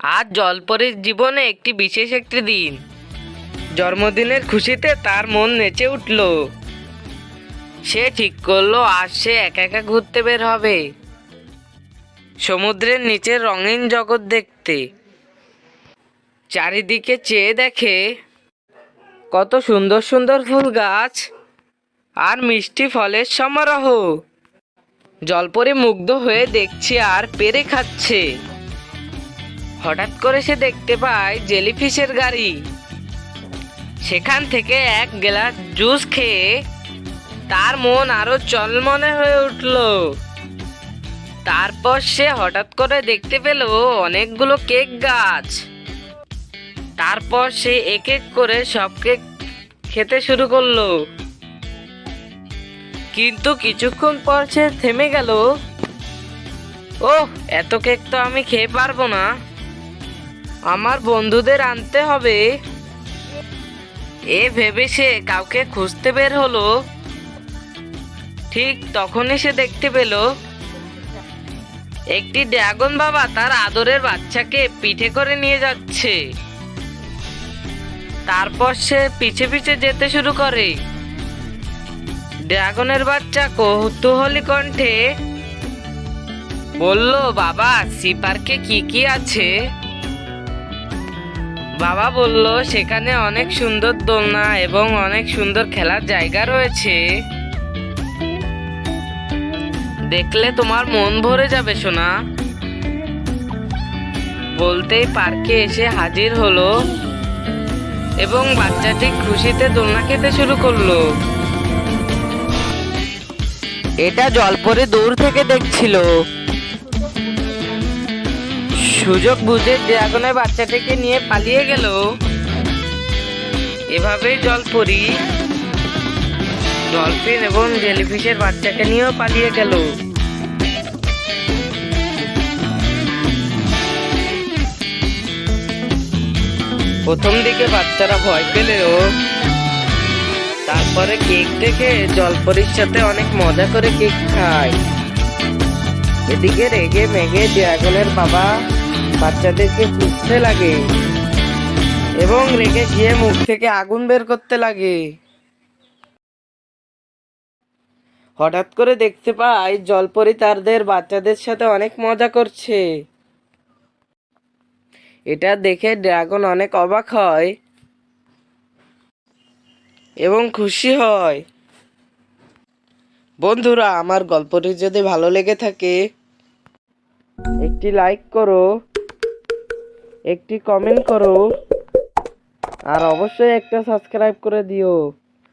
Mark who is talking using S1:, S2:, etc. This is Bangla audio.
S1: আজ জলপরীর জীবনে একটি বিশেষ একটি দিন। জন্মদিনের খুশিতে তার মন নেচে উঠল। সে ঠিক করল, আজ সে একা একা ঘুরতে বের হবে। সমুদ্রের নিচের রঙিন জগৎ দেখতে। চারিদিকে চেয়ে দেখে কত সুন্দর সুন্দর ফুল গাছ আর মিষ্টি ফলের সমারোহ। জলপরি মুগ্ধ হয়ে দেখছে আর পেরে খাচ্ছে। হঠাৎ করে সে দেখতে পায় জেলিফিশের গাড়ি। সেখান থেকে এক গ্লাস জুস খেয়ে তার মন আরও চলমনে হয়ে উঠল। তারপর সে হঠাৎ করে দেখতে পেল অনেকগুলো কেক গাছ। তারপর সে এক এক করে সব কেক খেতে শুরু করল। কিন্তু কিছুক্ষণ পর সে থেমে গেল। ওহ, এত কেক তো আমি খেয়ে পারব না। আমার বন্ধুদের আনতে হবে। এ ভেবে সে কাউকে খুঁজতে বের হলো। ঠিক তখনই সে দেখতে পেল, একটি ড্রাগন বাবা তার আদরের বাচ্চাকে পিঠে করে নিয়ে যাচ্ছে। তারপর সে পিছে পিছে যেতে শুরু করে। ড্রাগনের বাচ্চা কৌতূহলী কণ্ঠে বলল, বাবা সি পার্কে কি কি আছে? বাবা বলল, সেখানে অনেক সুন্দর দোলনা এবং অনেক সুন্দর খেলার জায়গা রয়েছে। দেখলে তোমার মন ভরে যাবে, সোনা। বলতেই পার্কে এসে হাজির হলো এবং বাচ্চাটি খুশিতে দোলনা খেতে শুরু করল। এটা জলপরে দূর থেকে দেখছিল। সুযোগ বুঝে ড্রাগনের বাচ্চাটিকে নিয়ে পালিয়ে গেল। এভাবেই জলপরি, ডলফিন এবং জেলিফিশের বাচ্চাকে নিয়েও পালিয়ে গেল। প্রথম দিকে বাচ্চারা ভয় পেলেও তারপরে কেক দেখে জলপরির সাথে অনেক মজা করে কেক খায়। এদিকে রেগে মেঘে ড্রাগনের বাবা বাচ্চাদেরকে খুঁজতে লাগে এবং রেগে গিয়ে মুখ থেকে আগুন বের করতে লাগে। হঠাৎ করে দেখতে পাই জলপরি তাদের বাচ্চাদের সাথে অনেক মজা করছে। এটা দেখে ড্রাগন অনেক অবাক হয় এবং খুশি হয়। বন্ধুরা, আমার গল্পটি যদি ভালো লেগে থাকে, একটি লাইক করো। একটি কমেন্ট করো। আর অবশ্যই একটা সাবস্ক্রাইব করে দিও।